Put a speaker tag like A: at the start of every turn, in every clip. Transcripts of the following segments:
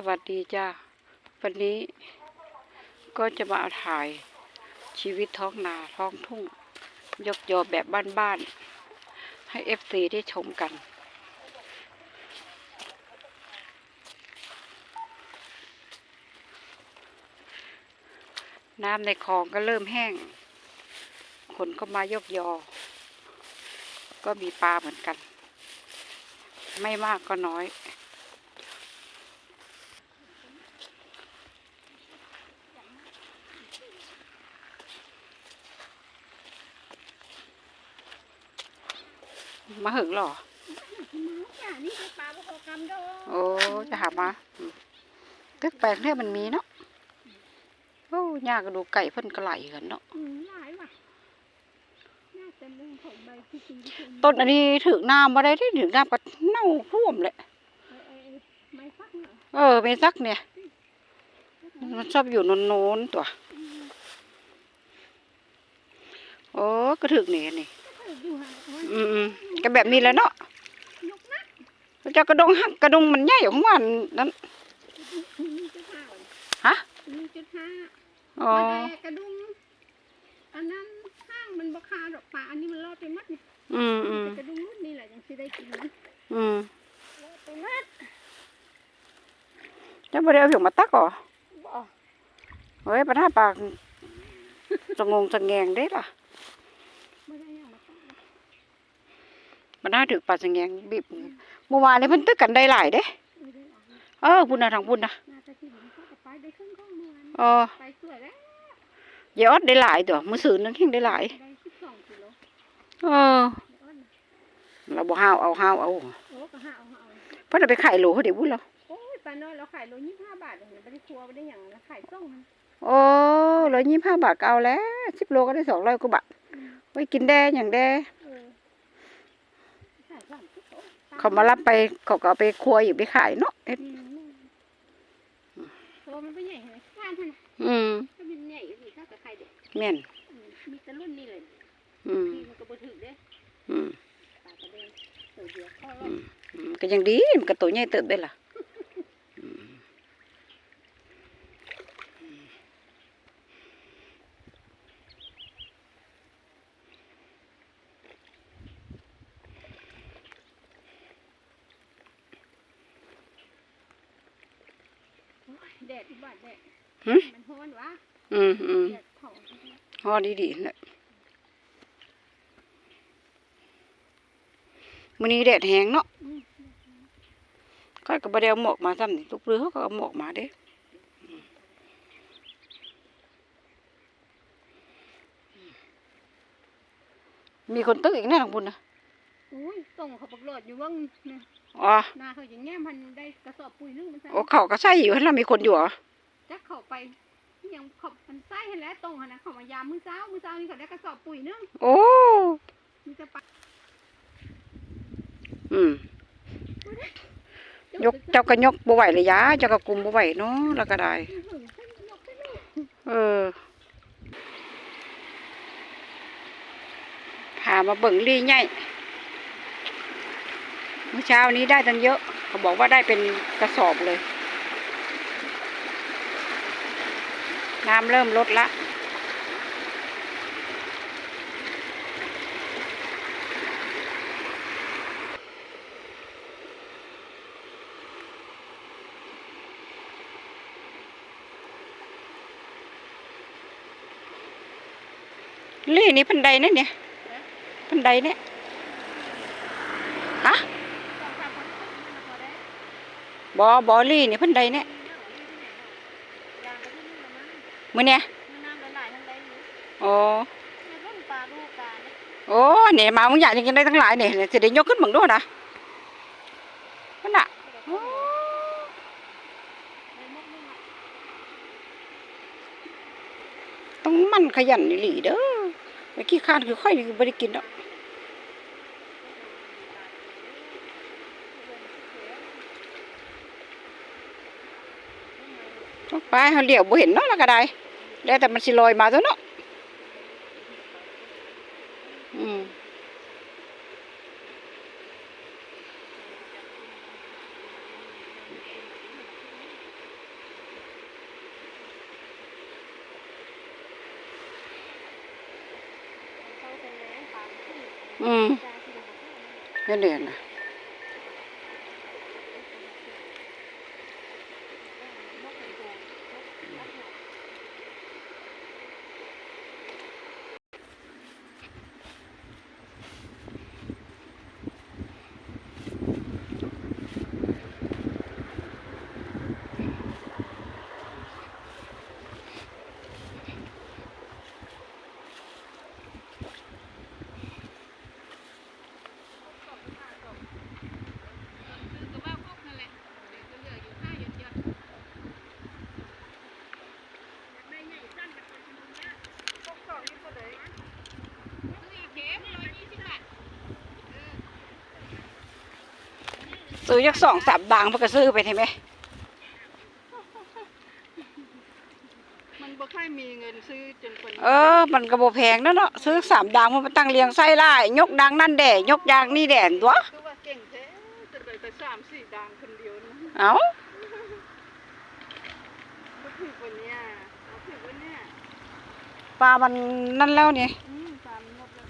A: สวัสดีจ้าวันนี้ก็จะมาถ่ายชีวิตท้องนาท้องทุ่ง ยกยอแบบบ้านๆ ให้เอฟซีได้ชมกัน น้ำในคลองก็เริ่มแห้ง คนก็มายกยอ ก็มีปลาเหมือนกัน ไม่มากก็น้อย มาหึงเหรอ
B: จ้ะนี่คือปลาพวกกำโด
A: โอ้จะหามาอืมตึกแปลงเนี่ยมันมีเนาะโอ้ยากระดูกไก่เพิ่นก็ไหลกันเนาะ
B: อืมหลายว่ะน่าจะเรื่องของใบที่จริงที่คุณ
A: ต้นอันนี้ถึงน้ำมาได้ที่ถึงน้ำก็เน่าท่วมเลย
B: ไอ้ไอ้ไอ้ไม้ฟักเหรอ
A: เออเมซักเนี่ย มันชอบอยู่โน้นๆตัว โอ้ก็ถึกนี่นี่
B: เอออยู่ห่างเอาไว้
A: อืมอืมก็แบบนี้แหล้วเนาะ
B: ยกนะ
A: เจ้ากระดงหักกระดงมันใหญ่ของมันนั้น
B: หนึ่งจุดห้าวัน
A: ฮะ
B: หนึ่งจุดห้า
A: อ๋อ
B: มาแดกกระดุมอันนั้นห้างมันบคาดอกปลาอันนี้มันรอดไปมัดนี่
A: อืมอืม
B: แต่กระดุมรุ่นนี่แหละยังสิได้กินนะ
A: อืม
B: รอดไปมัด
A: เจ้าบ่ได้เอาเผียงมาตักเหรอ
B: บ่
A: เฮ้ยปะท่าปากจะงงจะแงงเด้ล่ะ
B: ไม่ได้ยังมาตั้ง
A: มันน่าถึกปลาจะแงงบีบเมื่อวานนี้เพิ่นตึกกันได้หลายเด้
B: ไม่ได้ออกนะ
A: เออพุ่นน่ะทางพุ่นน่ะ
B: น่าจะที่หญิงเขาจะไปได้ครึ่งข้องเมื่อวาน
A: เออ
B: ไปสวยแล้ว
A: ยอดได้หลายตัวมื้อซื้อนึงเฮงได้หลาย
B: ได้สิบสองกิโล
A: เออ
B: เดี๋ยวอ้อนนะ
A: เราบ่ห้าวเอาห้าวเอา
B: โอ้ก็ห้าเอาห้าเอา
A: เพิ่นเอาไปขายโหลเขาเดี๋ยวพุ่นแล้ว
B: โอ้ยปลาน้อยเราขายโลยี่สิบห้าบาทเองไม่ได้ครัวไม่ได้อย่างเราขายส่งมัน
A: โอ้ร้อยยี่สิบห้าบาทก็เอาแล้วสิบโลก็ได้สองร้อยกว่าบาทไว้กินแด้อย่างแด้
B: เออขายสามสิบโอ้ต
A: เขามารับไปเขาก็เอาไปครัวอยู่ไปขายเนาะเอ็ด
B: อืมตัวมันไม่ใหญ่เห็นไหมงานท่าน
A: อืม
B: ถ้ามันใหญ่ก็มีข้าวกับไข่เด็ก
A: แม่น
B: อืมมีแต่รุ่นนี่เลย
A: อืม
B: พี่มันก็บ่ถึกเด้
A: อืม
B: ปลากระเด็นเสือเดียวข้อร
A: อื
B: อบ
A: มอืมก็ยังดีมันก็ตัวใหญ่เติบได้ล่ะอืม
B: โอ้ยแดดที่บ้านแดด
A: หึ
B: มันร้อนวะ
A: อืมอืม
B: แดดเผา
A: ฮอดีดีๆนะมื้อนี้แดดแห้งเนาะ
B: อืม
A: ก็ก็บ่ได้เอาหมอกมาซ้ำนี่ลูกเรือเขาก็เอาหมอกมาเด้อืมมีคนตึกอีกแน่ทางพุ่นนะ
B: อุ้ยส่งเขาประโลดอยู่ว่างเนี่ย
A: อ๋อ
B: นาเขาอย่างเงี้ยมันได้กระสอบปุ๋ยนึงมันใส่
A: โอ้เขาก็ใส่อยู่หั่นล่ะมีคนอยู่เหรอ
B: จักเขาไปยังเขามันใส่ให้แล้วตรงหันนะเขามายามมื้อเช้ามื้อเช้านี่เขาได้กระสอบปุ๋ยนึง
A: โอ้
B: มีแต่ปลา
A: อืมยกเจ้าก็ยกบ่ไหวเลยยะเจ้าก็กุมบ่ไหวเนาะแล้วก็ได้
B: อื้อหือขึ้นยกขึ้นลูก
A: เออพามาเบิ่งลี่ใหญ่เมื่อเช้านี้ได้ตั้งเยอะ เขาบอกว่าได้เป็นกระสอบเลย น้ำเริ่มลดละลี่อนี่พันใดนะเนี่ยพันใดเนี่ยฮะ
B: สองสามคนมันพอได้
A: บอบอลี่นี่พันใดเนี่ย
B: ยางก็ที่นี่ละมั้ง
A: มือเนี่ย
B: มันน้ำหลายๆทั้งใดอยู่
A: โอ้
B: ในร่มปลาลูกปลาเนี่ย
A: โอ้เนี่ยมามึงอยากจะกินได้ทั้งหลายเนี่ยจะได้ยกขึ้นมึงด้วยนะนั่นน่ะโอ้
B: ในมกนี่มา
A: ต้องมันขยันอีหลีเด้อเมื่อกี้ข้านคือค่อยไม่ได้กินแล้ ไปเขาเดี่ยวบ่เห็นเนาะแล้วก็ได้ได้แต่มันสิลอยมาตัวเนาะอืมอืมเห็นเด่นนะ ซื้อยักสองสามดังเพื่อก็ซื้อไปใช่ไหม
C: มันบ่ค่อยมีเงินซื้อจนคน
A: เออ มันกระโบแพงนะเนาะซื้อสามดังมันมาตั้งเรียงไส้ไล่ยกดังนั่นแด่ยกยางนี่แด่นตัว
C: คือว่าเก่งแท้จะได้แต่สามสี่ดังคนเดียวนะ
A: เอ้า
C: ก็ถือวันเนี้ยเอาถือวันเนี้ย
A: ปลามันนั่นแล้วนี่
C: อืมตามงบแล้ว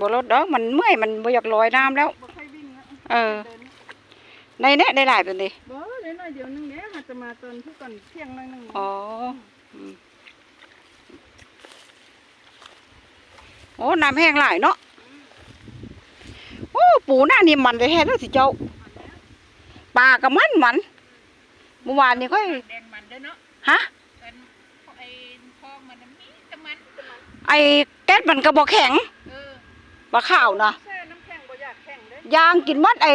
A: บ่ลดดอกมันเมื่อยมันบ่อยากลอยน้ำแล้ว
C: บ่ค่อยวิ่งแล้ว
A: เออ
C: ดิน
A: ในเนี้ยได้หลายเป็นดิ
C: บ่เลยหน่อยเดียวนึงเด้อาจจะมาตอนทุกก่อนเที่ยงหน่อยหนึง
A: อ๋ออืมโอ้น้ำแห้งหลายเนาะโอ้ปูหน้านี่มันได้แท้แล้วสิเจ้าปลาก็มันมันเมื่อวานนี่ค่อย
C: แดงมันเด้อเนาะ
A: ฮะ
C: เป็นไอ้ทองมันน่ะมีแต่มันแต่มัน
A: ไอ้แก๊สมันก็บ่แข็ง
C: เออ
A: ปลาข้าวนะ
C: แช่น้ำแข็งบ่อยากแข็งเด้
A: ยางกินหมดไอ้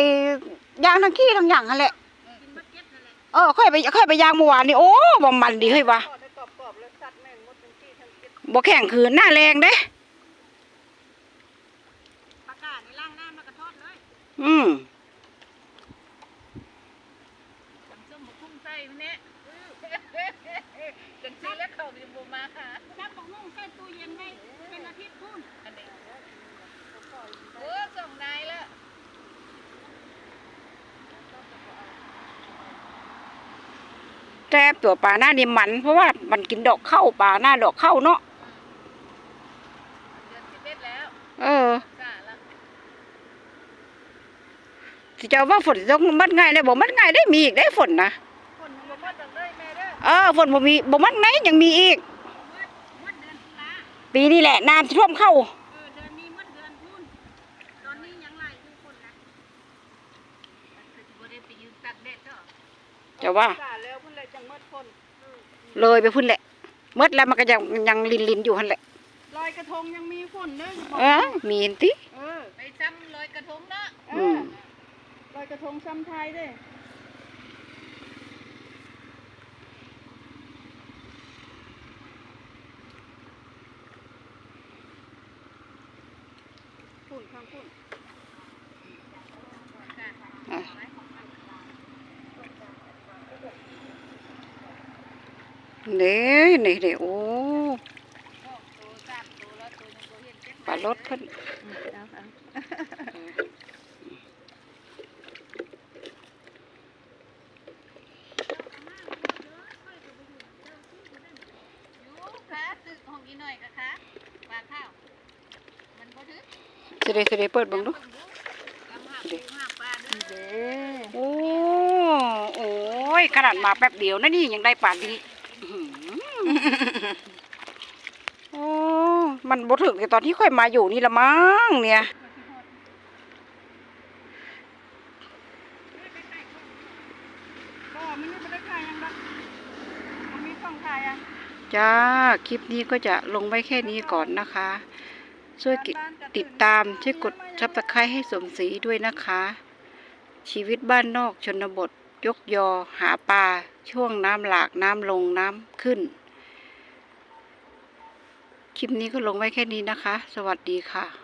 A: ยางทั้งขี้ทั้งหยังหั่นแหละ
C: กินมะเก็ดนั่นแหละ
A: เออค่อยไปค่อยไปยางเมื่อวานนี่โอ้บ่มันดีเฮ้ยวะ
C: ทอดให้กรอบๆแล้วสัตว์แม่นหมดทั้งที่ทั้งเก็ด
A: บ่แข็งคือหน้าแรงเด้
C: ปากกานี่ล้างน้ำแล้วก็ทอดเลย
A: อืม
C: จำส้มบ่คุ้งใส่มันเนี่ยจังซี่แล้วเขาสิบ่มาหาจับบ่คุ้งใส่ตู้เย็นได้เป็นอาทิตย์พุ่นอันนี้โอ้ส่งนายแล้ว
A: แต่ตัวปลาหน้านี่มัน เพราะว่ามันกินดอกเข้าปลาหน้าดอกเข้าเนาะ
C: เดือน11แล้ว
A: เออ
C: กาแล้ว
A: สิเจ้าว่าฝนต้องมัดง่ายได้บ่มัดง่ายได้มีอีกได้ฝนนะ
C: คนมันบ่มาจังได้แม่เด้อ
A: เออฝนบ่มีบ่มัดไงยังมีอีก
C: มดเดือนตุลา
A: ปีนี้แหละน้ำท่วมเข้า
C: เออเดือนนี้มดเดือนพุ่นตอนนี้ยังหลายอยู่คนนะคือสิบ่ได้ไปยืนตากแดดเด้อ
A: เจ้าว่า
C: เลย
A: ไปพุ่นแหละหมดแล้วมันก็ยังยังลินๆอยู่หั่นแหละ
C: ลอยกระทงยังมีฝนเด้อ
A: เออมีเห็นติ
C: เออไปซ้ำลอยกระทงเนาะเอ
A: อื
C: อ
A: ม
C: ลอยกระทงซ้ำไทยเด้อฝุ่นข้างฝุ่น
A: อะ นี่นี่นี่โอ้ปลารถเพิ่น
C: ค่ะตึกของอีหน่อยกะคะปาข้าวมันบ่ถึง
A: สิได้สิได้เปิดบิ่งดู
C: กำหักปูหักปลาเด้อ
A: โอ้โอ้ยขนาดมาแป๊บเดียวนะนี่ยังได้ป่านนี้ โอ้มันบ่ถึงแต่ตอนที่ค่อยมาอยู่นี่ละมั้งเนี่ย
C: ก็มันนี่บ่ได้ขายยังบ่มันมีของขายอะ
A: จ้า คลิปนี้ก็จะลงไว้แค่นี้ก่อนนะคะ ช่วยกิติดตาม ช่วยกดซับสไครต์ให้สมศรีด้วยนะคะ ชีวิตบ้านนอกชนบท ยกยอ หาปลา ช่วงน้ำหลากน้ำลงน้ำขึ้น คลิปนี้ก็ลงไว้แค่นี้นะคะ สวัสดีค่ะ